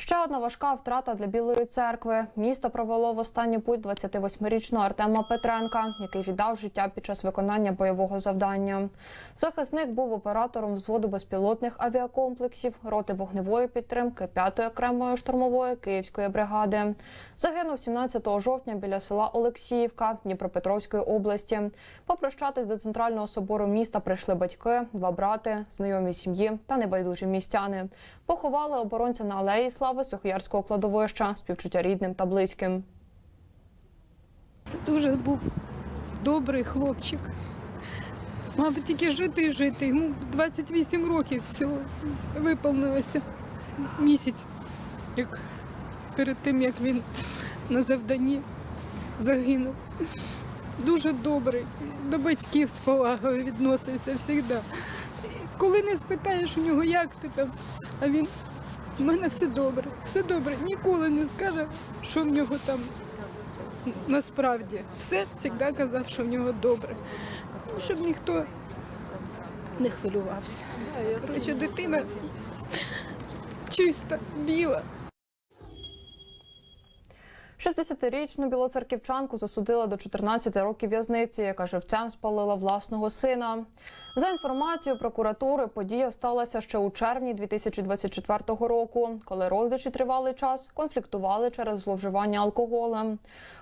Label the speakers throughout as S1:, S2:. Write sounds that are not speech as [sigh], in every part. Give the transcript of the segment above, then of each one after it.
S1: Ще одна важка втрата для Білої церкви. Місто провело в останню путь 28-річного Артема Петренка, який віддав життя під час виконання бойового завдання. Захисник був оператором взводу безпілотних авіакомплексів, роти вогневої підтримки 5-ї окремої штурмової київської бригади. Загинув 17 жовтня біля села Олексіївка Дніпропетровської області. Попрощатись до центрального собору міста прийшли батьки, два брати, знайомі сім'ї та небайдужі містяни. Поховали оборонця на алеї слави Сухоярського кладовища, співчуття рідним та близьким.
S2: Це дуже був добрий хлопчик. Мав тільки жити і жити. Йому 28 років всього виповнилося місяць, як перед тим, як він на завданні загинув. Дуже добрий, до батьків з повагою відносився завжди. Коли не спитаєш у нього, як ти там, а він у мене все добре, все добре. Ніколи не скаже, що в нього там насправді все завжди казав, що в нього добре. Щоб ніхто не хвилювався. Коротше, дитина чиста, біла.
S1: 60-річну білоцерківчанку засудила до 14 років в'язниці, яка живцем спалила власного сина. За інформацією прокуратури, подія сталася ще у червні 2024 року, коли родичі тривалий час конфліктували через зловживання алкоголем.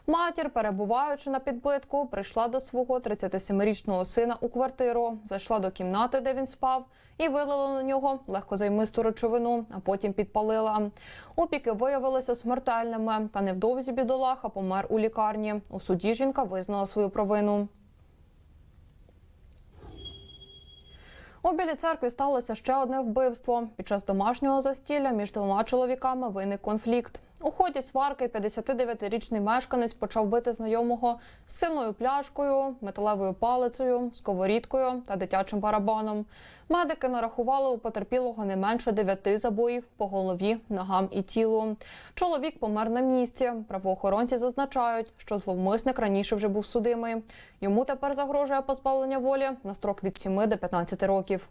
S1: Матір, перебуваючи на підбитку, прийшла до свого 37-річного сина у квартиру, зайшла до кімнати, де він спав, і вилила на нього легкозаймисту речовину, а потім підпалила. Опіки виявилися смертельними, та невдовзі бідолаха помер у лікарні. У суді жінка визнала свою провину. У Білій церкві сталося ще одне вбивство. Під час домашнього застілля між двома чоловіками виник конфлікт. У ході сварки 59-річний мешканець почав бити знайомого сильною пляшкою, металевою палицею, сковорідкою та дитячим барабаном. Медики нарахували у потерпілого не менше дев'яти забоїв по голові, ногам і тілу. Чоловік помер на місці. Правоохоронці зазначають, що зловмисник раніше вже був судимий. Йому тепер загрожує позбавлення волі на строк від 7 до 15 років.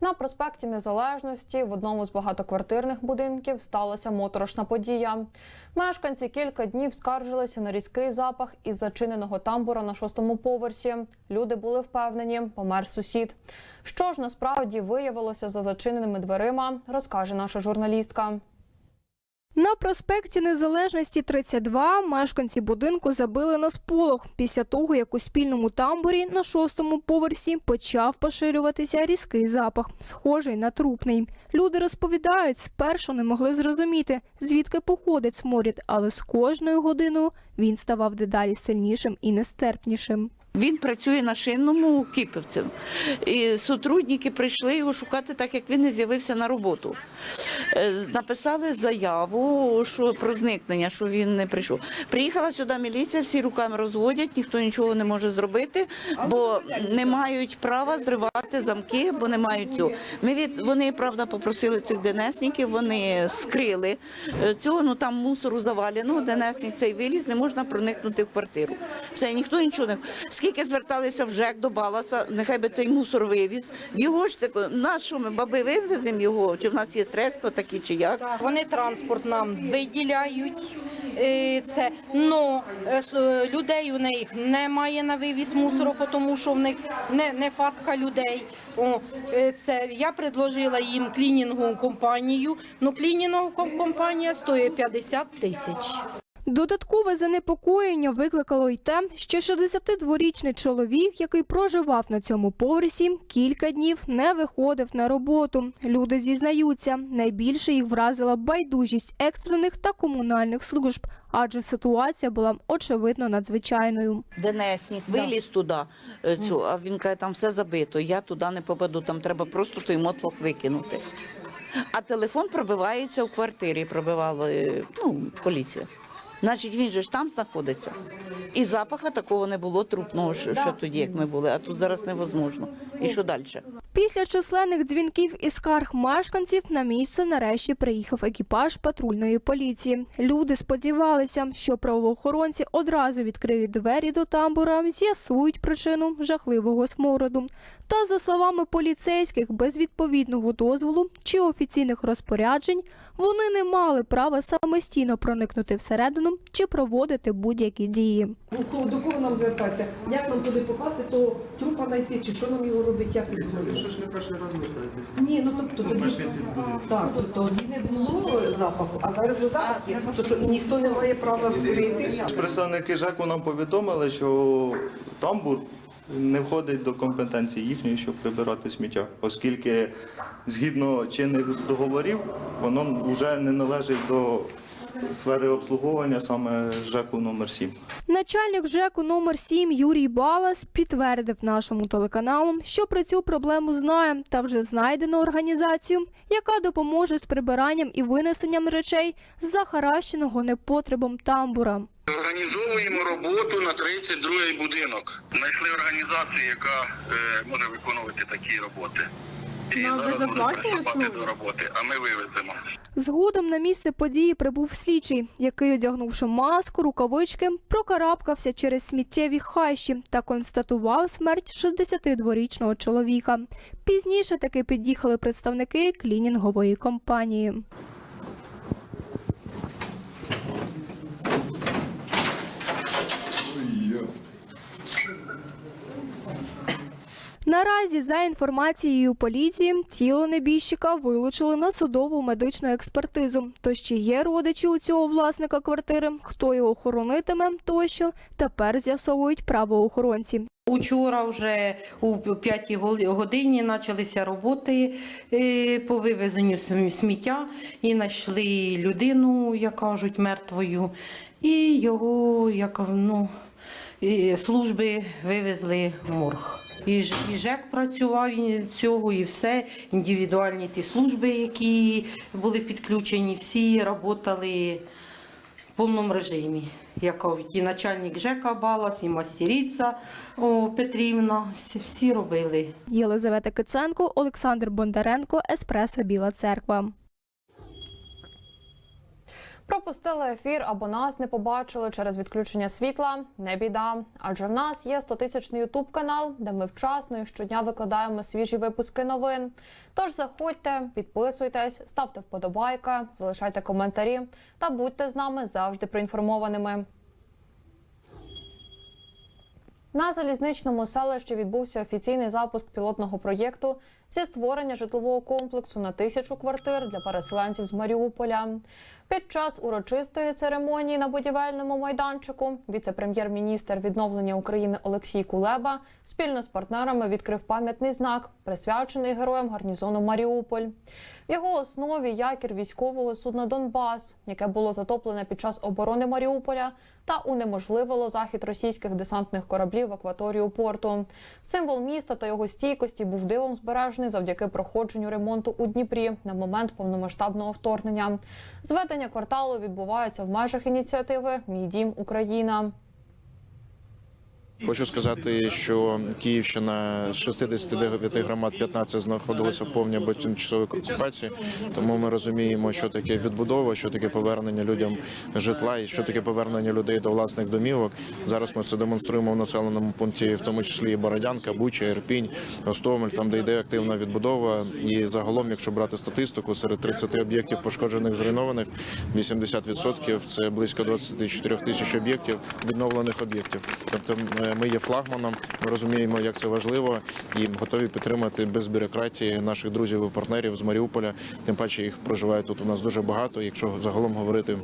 S1: На проспекті Незалежності в одному з багатоквартирних будинків сталася моторошна подія. Мешканці кілька днів скаржилися на різкий запах із зачиненого тамбура на шостому поверсі. Люди були впевнені, помер сусід. Що ж насправді виявилося за зачиненими дверима, розкаже наша журналістка.
S3: На проспекті Незалежності 32 мешканці будинку забили на сполох після того, як у спільному тамбурі на шостому поверсі почав поширюватися різкий запах, схожий на трупний. Люди розповідають, спершу не могли зрозуміти, звідки походить сморід, але з кожною годиною він ставав дедалі сильнішим і нестерпнішим.
S4: Він працює на шинному кіпівцем. І сотрудники прийшли його шукати, так як він не з'явився на роботу. Е, Написали заяву що про зникнення, що він не прийшов. Приїхала сюди міліція, всі руками розводять, ніхто нічого не може зробити, бо не мають права зривати замки, бо не мають цього. Ми від вони правда попросили цих ДНСників, вони скрили е, цього. Ну там мусору завалено. ДНСник цей виліз, не можна проникнути в квартиру. Все, ніхто нічого не скільки зверталися в ЖЕК до Баласа, нехай би цей мусор вивіз. Його ж це на що ми баби вивеземо його? Чи в нас є средства такі, чи як?
S5: Вони транспорт нам виділяють. е, Це но е, е, людей у них немає на вивіз мусору, тому що в них не, не фатка людей. О, це я предложила їм клінінгову компанію. Ну клінінгова ком- компанія стоїть 50 тисяч.
S3: Додаткове занепокоєння викликало й те, що 62-річний чоловік, який проживав на цьому поверсі, кілька днів не виходив на роботу. Люди зізнаються, найбільше їх вразила байдужість екстрених та комунальних служб, адже ситуація була очевидно надзвичайною.
S4: ДНСник виліз туди, е, цю, а він каже, там все забито. Я туди не попаду, там треба просто той мотлох викинути. А телефон пробивається в квартирі, пробивала е, ну, поліція. Значить, він же ж там знаходиться. І запаха такого не було трупного, що, тоді, як ми були, а тут зараз невозможно. І що далі?
S3: Після численних дзвінків і скарг мешканців на місце нарешті приїхав екіпаж патрульної поліції. Люди сподівалися, що правоохоронці одразу відкриють двері до тамбура, з'ясують причину жахливого смороду. Та за словами поліцейських, без відповідного дозволу чи офіційних розпоряджень вони не мали права самостійно проникнути всередину чи проводити будь-які дії.
S6: Ну, До кого нам звертатися? Як нам туди попасти, то трупа знайти, чи що нам його робити, як
S7: Ви
S6: відбувається?
S7: ж не перший раз звертаєтесь.
S6: Ні, ну тобто
S7: Ну,
S6: тоді так, тобто не було запаху, а зараз вже запах є, то що ніхто не має права вскрити.
S7: Представники ЖЕКу нам повідомили, що тамбур не входить до компетенції їхньої, щоб прибирати сміття, оскільки згідно чинних договорів воно вже не належить до сфери обслуговування саме ЖЕКу номер 7.
S3: Начальник ЖЕКу номер 7 Юрій Балас підтвердив нашому телеканалу, що про цю проблему знає та вже знайдено організацію, яка допоможе з прибиранням і винесенням речей з захаращеного непотребом тамбура.
S8: Організовуємо роботу на 32-й будинок. Знайшли організацію, яка е, може виконувати такі роботи. І
S2: На
S8: зараз
S2: безоплатній
S8: приступати
S2: основі?
S8: до роботи, а ми вивеземо.
S3: Згодом на місце події прибув слідчий, який, одягнувши маску, рукавички, прокарабкався через сміттєві хащі та констатував смерть 62-річного чоловіка. Пізніше таки під'їхали представники клінінгової компанії. Наразі, за інформацією поліції, тіло небіжчика вилучили на судову медичну експертизу. Тож чи є родичі у цього власника квартири, хто його охоронитиме, тощо тепер з'ясовують правоохоронці.
S5: Учора вже у п'ятій годині почалися роботи е, по вивезенню см- сміття і знайшли людину, як кажуть, мертвою, і його як ну, служби вивезли морг. І, і ЖЕК працював цього, і все. Індивідуальні ті служби, які були підключені, всі працювали в повному режимі. Як і начальник ЖЕКа Балас, і мастериця о, Петрівна, всі, всі робили.
S3: Єлизавета Киценко, Олександр Бондаренко, Еспресо Біла Церква.
S1: Пропустили ефір або нас не побачили через відключення світла. Не біда. Адже в нас є 100-тисячний ютуб канал, де ми вчасно і щодня викладаємо свіжі випуски новин. Тож заходьте, підписуйтесь, ставте вподобайки, залишайте коментарі та будьте з нами завжди проінформованими. На залізничному селищі відбувся офіційний запуск пілотного проєкту зі створення житлового комплексу на тисячу квартир для переселенців з Маріуполя. Під час урочистої церемонії на будівельному майданчику віце-прем'єр-міністр відновлення України Олексій Кулеба спільно з партнерами відкрив пам'ятний знак, присвячений героям гарнізону Маріуполь. В його основі якір військового судна Донбас, яке було затоплене під час оборони Маріуполя та унеможливило захід російських десантних кораблів в акваторію порту. Символ міста та його стійкості був дивом збережений завдяки проходженню ремонту у Дніпрі на момент повномасштабного вторгнення. Зведення кварталу відбувається в межах ініціативи Мій дім Україна.
S9: Хочу сказати, що Київщина з 69 громад 15 знаходилася в повній або тимчасовій окупації. Тому ми розуміємо, що таке відбудова, що таке повернення людям житла і що таке повернення людей до власних домівок. Зараз ми це демонструємо в населеному пункті, в тому числі і Бородянка, Буча, Ірпінь, Гостомель, там де йде активна відбудова. І загалом, якщо брати статистику, серед 30 об'єктів пошкоджених зруйнованих, 80% – це близько 24 тисяч об'єктів відновлених об'єктів. Тобто е, ми є флагманом, ми розуміємо, як це важливо, і готові підтримати без бюрократії наших друзів і партнерів з Маріуполя. Тим паче їх проживає тут у нас дуже багато. Якщо загалом говорити.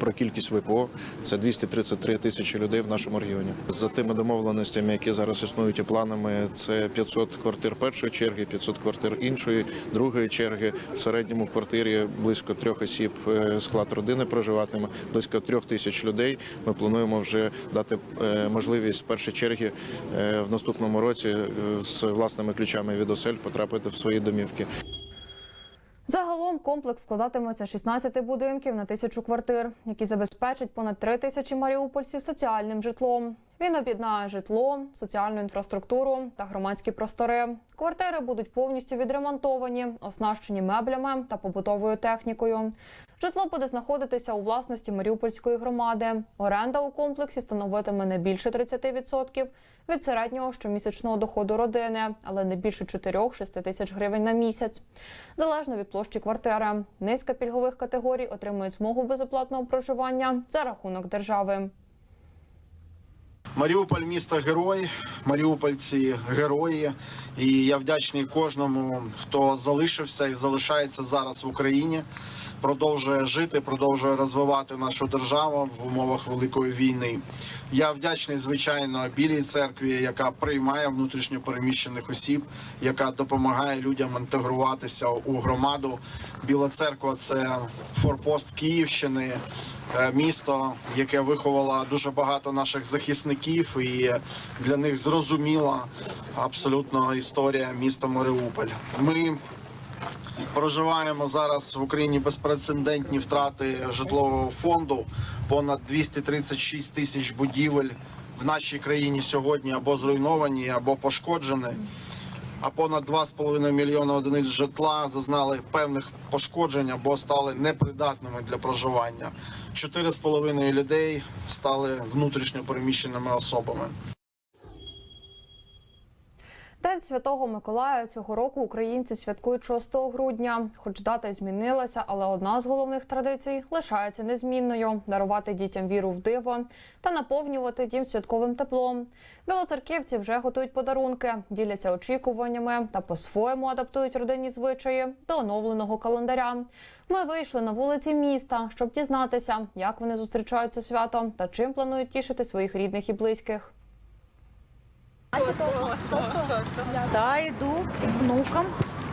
S9: Про кількість ВПО це 233 тисячі людей в нашому регіоні. За тими домовленостями, які зараз існують і планами, це 500 квартир першої черги, 500 квартир іншої, другої черги. В середньому квартирі близько трьох осіб е, склад родини проживатиме, близько трьох тисяч людей. Ми плануємо вже дати е, можливість першої черги е, в наступному році з власними ключами від осель потрапити в свої домівки.
S1: Загалом комплекс складатиметься з 16 будинків на тисячу квартир, які забезпечать понад 3 тисячі маріупольців соціальним житлом. Він об'єднає житло, соціальну інфраструктуру та громадські простори. Квартири будуть повністю відремонтовані, оснащені меблями та побутовою технікою. Житло буде знаходитися у власності Маріупольської громади. Оренда у комплексі становитиме не більше 30% від середнього щомісячного доходу родини, але не більше 4-6 тисяч гривень на місяць. Залежно від площі квартири. Низка пільгових категорій отримує змогу безоплатного проживання за рахунок держави.
S10: Маріуполь місто герой, маріупольці герої. І я вдячний кожному, хто залишився і залишається зараз в Україні, продовжує жити, продовжує розвивати нашу державу в умовах великої війни. Я вдячний, звичайно, білій церкві, яка приймає внутрішньо переміщених осіб, яка допомагає людям інтегруватися у громаду. Біла церква це форпост Київщини е, місто, яке виховало дуже багато наших захисників, і для них зрозуміла абсолютно історія міста Маріуполь. Ми проживаємо зараз в Україні безпрецедентні втрати житлового фонду. Понад 236 тисяч будівель в нашій країні сьогодні або зруйновані, або пошкоджені. А понад 2,5 мільйона одиниць житла зазнали певних пошкоджень або стали непридатними для проживання. 4,5 людей стали внутрішньо переміщеними особами.
S1: День Святого Миколая цього року українці святкують 6 грудня. Хоч дата змінилася, але одна з головних традицій лишається незмінною: дарувати дітям віру в диво та наповнювати дім святковим теплом. Білоцерківці вже готують подарунки, діляться очікуваннями та по-своєму адаптують родинні звичаї до оновленого календаря. Ми вийшли на вулиці міста, щоб дізнатися, як вони зустрічають це свято та чим планують тішити своїх рідних і близьких.
S11: Да, йду внукам.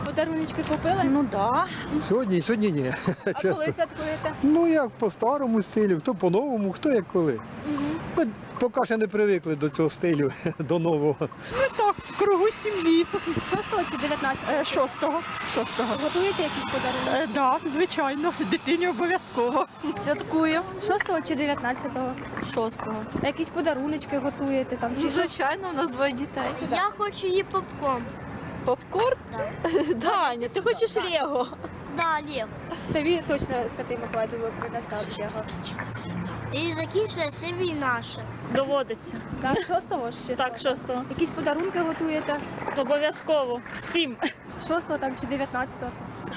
S3: Подаруночки купили?
S11: Ну да.
S12: Сьогодні, сьогодні ні.
S3: А [laughs]
S12: Чесно.
S3: коли святкуєте?
S12: Ну як по старому стилю, хто по новому, хто як коли. Ми поки ще не привикли до цього стилю, [laughs] до нового.
S11: Так, в кругу сім'ї.
S3: 6 чи 19?
S11: Е, Шостого. Шостого.
S3: Готуєте якісь подарунки?
S11: Е, да, звичайно. Дитині обов'язково. Святкую.
S3: 6 чи 19?
S11: Шостого.
S3: Якісь подаруночки готуєте там? Чи
S11: Звичайно, у нас двоє дітей.
S13: Я хочу її попкорн.
S11: Попкорн? Даня, ти хочеш Лего?
S13: Да, Лев.
S3: тобі точно Святий Миколай тобі принесе от його?
S13: І закінчилася війна ще.
S11: Доводиться.
S3: Так, 6 чи
S11: Так, шостого.
S3: Якісь подарунки готуєте?
S11: Обов'язково. Всім.
S3: 6 там чи 19?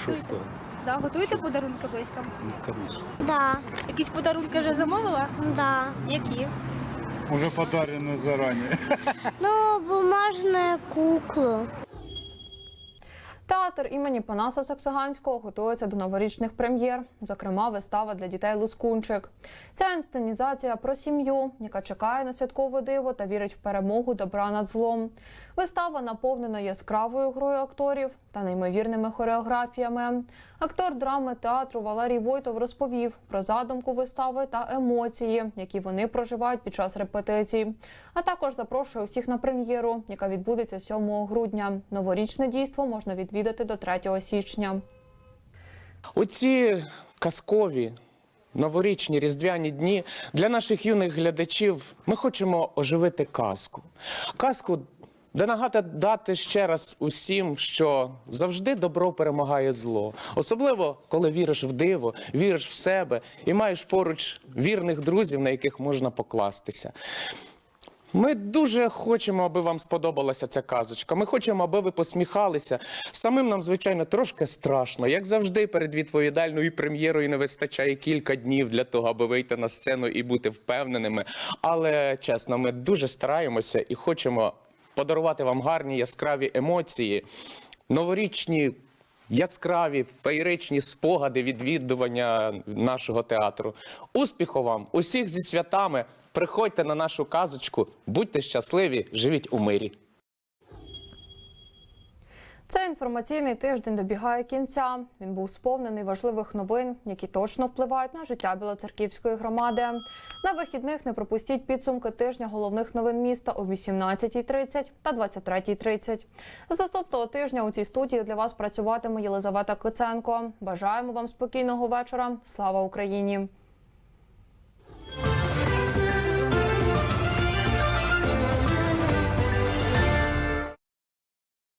S12: Шостого.
S3: Да, готуєте подарунки близьким?
S12: Звісно.
S13: Да,
S3: Якісь подарунки вже замовила?
S13: да.
S3: Які?
S12: Уже подарено зарані.
S13: Ну, бумажную куклу.
S1: Театр імені Панаса Саксаганського готується до новорічних прем'єр, зокрема, вистава для дітей Лускунчик. Ця інсценізація про сім'ю, яка чекає на святкове диво та вірить в перемогу добра над злом. Вистава наповнена яскравою грою акторів та неймовірними хореографіями. Актор драми театру Валерій Войтов розповів про задумку вистави та емоції, які вони проживають під час репетицій. А також запрошує усіх на прем'єру, яка відбудеться 7 грудня. Новорічне дійство можна відвідати до 3 січня.
S14: Оці казкові новорічні різдвяні дні для наших юних глядачів ми хочемо оживити казку. Казку, де нагадати ще раз усім, що завжди добро перемагає зло. Особливо, коли віриш в диво, віриш в себе і маєш поруч вірних друзів, на яких можна покластися. Ми дуже хочемо, аби вам сподобалася ця казочка. Ми хочемо, аби ви посміхалися. Самим нам, звичайно, трошки страшно. Як завжди, перед відповідальною прем'єрою не вистачає кілька днів для того, аби вийти на сцену і бути впевненими. Але чесно, ми дуже стараємося і хочемо подарувати вам гарні яскраві емоції, новорічні. Яскраві феєричні спогади відвідування нашого театру. Успіху вам! Усіх зі святами! Приходьте на нашу казочку, будьте щасливі, живіть у мирі.
S1: Цей інформаційний тиждень добігає кінця. Він був сповнений важливих новин, які точно впливають на життя Білоцерківської громади. На вихідних не пропустіть підсумки тижня головних новин міста о 18.30 та 23.30. З наступного тижня у цій студії для вас працюватиме Єлизавета Киценко. Бажаємо вам спокійного вечора. Слава Україні!